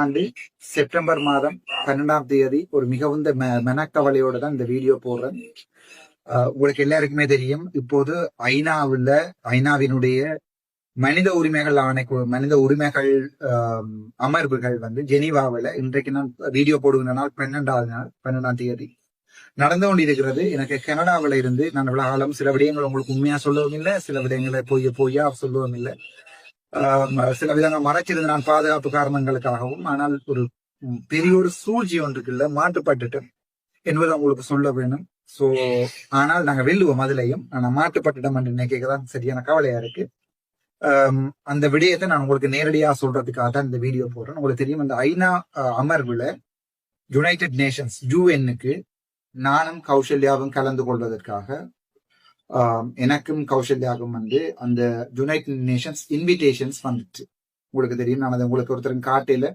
ஆண்டு செப்டம்பர் மாதம் பன்னெண்டாம் தேதி ஒரு மிகுந்த ம- மனக்கவலையோட தான் இந்த வீடியோ போடுறேன். உங்களுக்கு எல்லாருக்குமே தெரியும். இப்போது ஐநாவுல ஐநாவினுடைய மனித உரிமைகள் ஆணைக்கு மனித உரிமைகள் அமர்வுகள் வந்து ஜெனீவாவில் இன்றைக்கு நான் வீடியோ போடுகிற நாள் பன்னெண்டாவது நாள் பன்னெண்டாம் தேதி. நடந்து கொண்டிருக்கிறது. எனக்கு கனடாவில் இருந்து நான் இவ்வளவு ஆழம் சில விடயங்கள் உங்களுக்கு உண்மையா சொல்லவும் இல்லை சில விடயங்களை போய் பொய்யா சொல்லவும் இல்லை. சில விதங்கள் மறைச்சிருந்த நான் பாதுகாப்பு காரணங்களுக்காகவும் ஆனால் ஒரு பெரிய ஒரு சூழ்ச்சி ஒன்றுக்குள்ள மாட்டுப்பட்டுட்டேன் என்பதை உங்களுக்கு சொல்ல வேணும். சோ ஆனால் நாங்க வெல்லுவோம் அதுலயும். ஆனா மாட்டுப்பட்டுட்டோம் நினைக்கதான் சரியான கவலையா இருக்கு. அந்த விடயத்தை நான் உங்களுக்கு நேரடியா சொல்றதுக்காக தான் இந்த வீடியோ போடுறேன். உங்களுக்கு தெரியும் அந்த ஐநா அமர்வுல யுனைடெட் நேஷன்ஸ் யூஎன்னுக்கு நானும் கௌசல்யாவும் கலந்து கொள்வதற்காக எனக்கும் கௌசல்யாவுக்கும் வந்து அந்த யுனைடெட் நேஷன்ஸ் இன்விடேஷன்ஸ் வந்துச்சு. உங்களுக்கு தெரியும் நான் அதை உங்களுக்கு ஒருத்தரும் காட்டையில